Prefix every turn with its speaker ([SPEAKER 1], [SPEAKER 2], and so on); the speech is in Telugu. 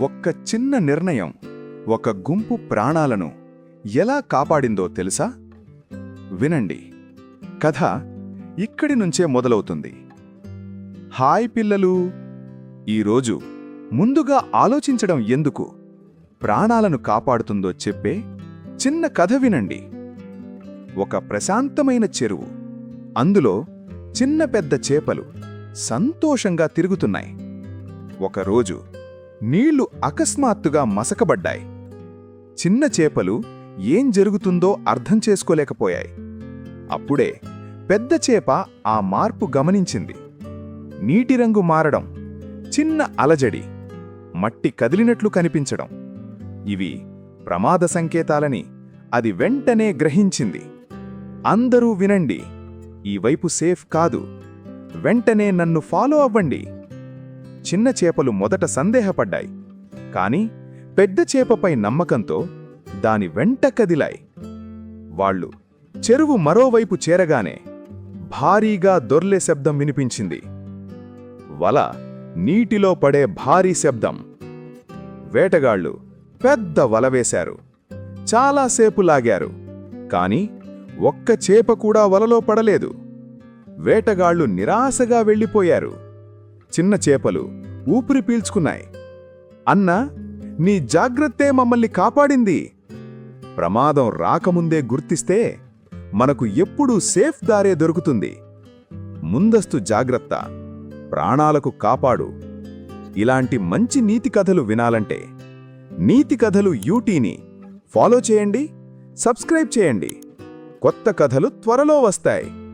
[SPEAKER 1] ఒక్క చిన్న నిర్ణయం ఒక గుంపు ప్రాణాలను ఎలా కాపాడిందో తెలుసా? వినండి. కథ ఇక్కడి నుంచే మొదలవుతుంది. హాయ్ పిల్లలు! ఈరోజు ముందుగా ఆలోచించడం ఎందుకు? ప్రాణాలను కాపాడుతుందో చెప్పే చిన్న కథ వినండి. ఒక ప్రశాంతమైన చెరువు. అందులో చిన్న పెద్ద చేపలు సంతోషంగా తిరుగుతున్నాయి. ఒకరోజు నీళ్ళు అకస్మాత్తుగా మసకబడ్డాయి. చిన్న చేపలు ఏం జరుగుతుందో అర్థం చేసుకోలేకపోయాయి. అప్పుడే పెద్ద చేప ఆ మార్పు గమనించింది. నీటి రంగు మారడం చిన్న అలజడి మట్టి కదిలినట్లు కనిపించడం. ఇవి ప్రమాద సంకేతాలని అది వెంటనే గ్రహించింది. అందరూ వినండి ఈ వైపు సేఫ్ కాదు. వెంటనే నన్ను ఫాలో అవ్వండి. చిన్న చేపలు మొదట సందేహపడ్డాయి. కాని పెద్ద చేపపై నమ్మకంతో దాని వెంట కదిలాయి. వాళ్ళు చెరువు మరోవైపు చేరగానే భారీగా దొర్లే శబ్దం వినిపించింది. వల నీటిలో పడే భారీ శబ్దం. వేటగాళ్ళు పెద్ద వల వేశారు. చాలాసేపు లాగారు. కాని ఒక్క చేప కూడా వలలో పడలేదు. వేటగాళ్ళు నిరాశగా వెళ్ళిపోయారు. చిన్న చేపలు ఊపిరి పీల్చుకున్నాయి. అన్నా నీ జాగ్రత్తే మమ్మల్ని కాపాడింది. ప్రమాదం రాకముందే గుర్తిస్తే మనకు ఎప్పుడూ సేఫ్ దారే దొరుకుతుంది. ముందస్తు జాగ్రత్త ప్రాణాలకు కాపాడు. ఇలాంటి మంచి నీతి కథలు వినాలంటే నీతి కథలు యూటీని ఫాలో చేయండి సబ్స్క్రైబ్ చేయండి. కొత్త కథలు త్వరలో వస్తాయి.